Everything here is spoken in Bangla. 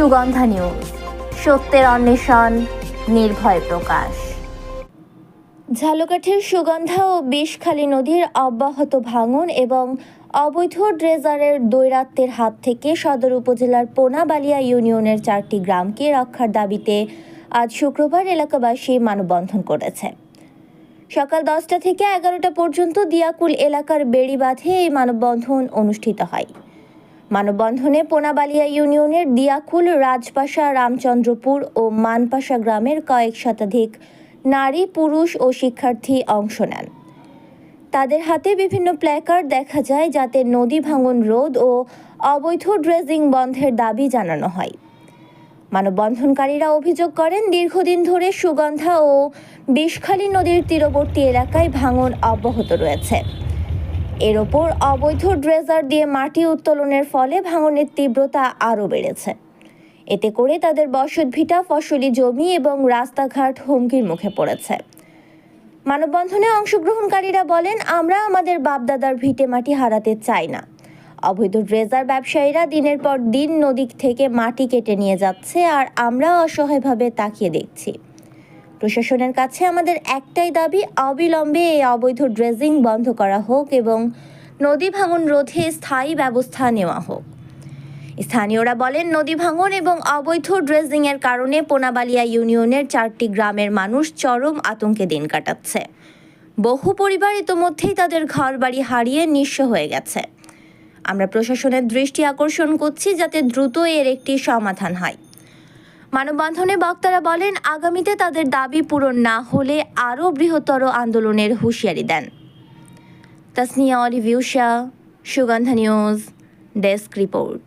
সুগন্ধা নিউজ সত্যের অন্বেষণ, নির্ভয় প্রকাশ। ঝালকাঠির সুগন্ধা ও বিষখালী নদীর অব্যাহত ভাঙন এবং অবৈধ ড্রেজারের দৈরাত্যের হাত থেকে সদর উপজেলার পোনাবালিয়া ইউনিয়নের চারটি গ্রামকে রক্ষার দাবিতে আজ শুক্রবার এলাকাবাসী মানববন্ধন করেছে। সকাল দশটা থেকে এগারোটা পর্যন্ত দিয়াকুল এলাকার বেড়িবাঁধে এই মানববন্ধন অনুষ্ঠিত হয়। মানববন্ধনে পোনাবালিয়া ইউনিয়নের দিয়াকুল, রাজপাশা, রামচন্দ্রপুর ও মানপাশা গ্রামের কয়েক শতাধিক নারী, পুরুষ ও শিক্ষার্থী অংশ নেন। তাদের হাতে বিভিন্ন প্ল্যাকার্ড দেখা যায় যাতে নদী ভাঙন রোধ ও অবৈধ ড্রেজিং বন্ধের দাবি জানানো হয়। মানববন্ধনকারীরা অভিযোগ করেন, দীর্ঘদিন ধরে সুগন্ধা ও বিষখালী নদীর তীরবর্তী এলাকায় ভাঙন অব্যাহত রয়েছে। এর ওপর অবৈধ ড্রেজার দিয়ে মাটি উত্তোলনের ফলে ভাঙনের তীব্রতা আরও বেড়েছে। এতে করে তাদের বসতভিটা ফসলি জমি এবং রাস্তাঘাট হুমকির মুখে পড়েছে। মানববন্ধনে অংশগ্রহণকারীরা বলেন, আমরা আমাদের বাপদাদার ভিটে মাটি হারাতে চাই না। অবৈধ ড্রেজার ব্যবসায়ীরা দিনের পর দিন নদী থেকে মাটি কেটে নিয়ে যাচ্ছে আর আমরা অসহায়ভাবে তাকিয়ে দেখছি। প্রশাসনের কাছে আমাদের একটাই দাবি, অবিলম্বে এই অবৈধ ড্রেজিং বন্ধ করা হোক এবং নদী ভাঙন রোধে স্থায়ী ব্যবস্থা নেওয়া হোক। স্থানীয়রা বলেন, নদী ভাঙন এবং অবৈধ ড্রেজিংয়ের কারণে পোনাবালিয়া ইউনিয়নের চারটি গ্রামের মানুষ চরম আতঙ্কে দিন কাটাচ্ছে। বহু পরিবার ইতোমধ্যেই তাদের ঘরবাড়ি হারিয়ে নিঃস্ব হয়ে গেছে। আমরা প্রশাসনের দৃষ্টি আকর্ষণ করছি যাতে দ্রুত এর একটি সমাধান হয়। মানববন্ধনে বক্তারা বলেন, আগামীতে তাদের দাবি পূরণ না হলে আরও বৃহত্তর আন্দোলনের হুঁশিয়ারি দেন। তাসনিয়া অলিভিউশা সুগন্ধা নিউজ, ডেস্ক রিপোর্ট।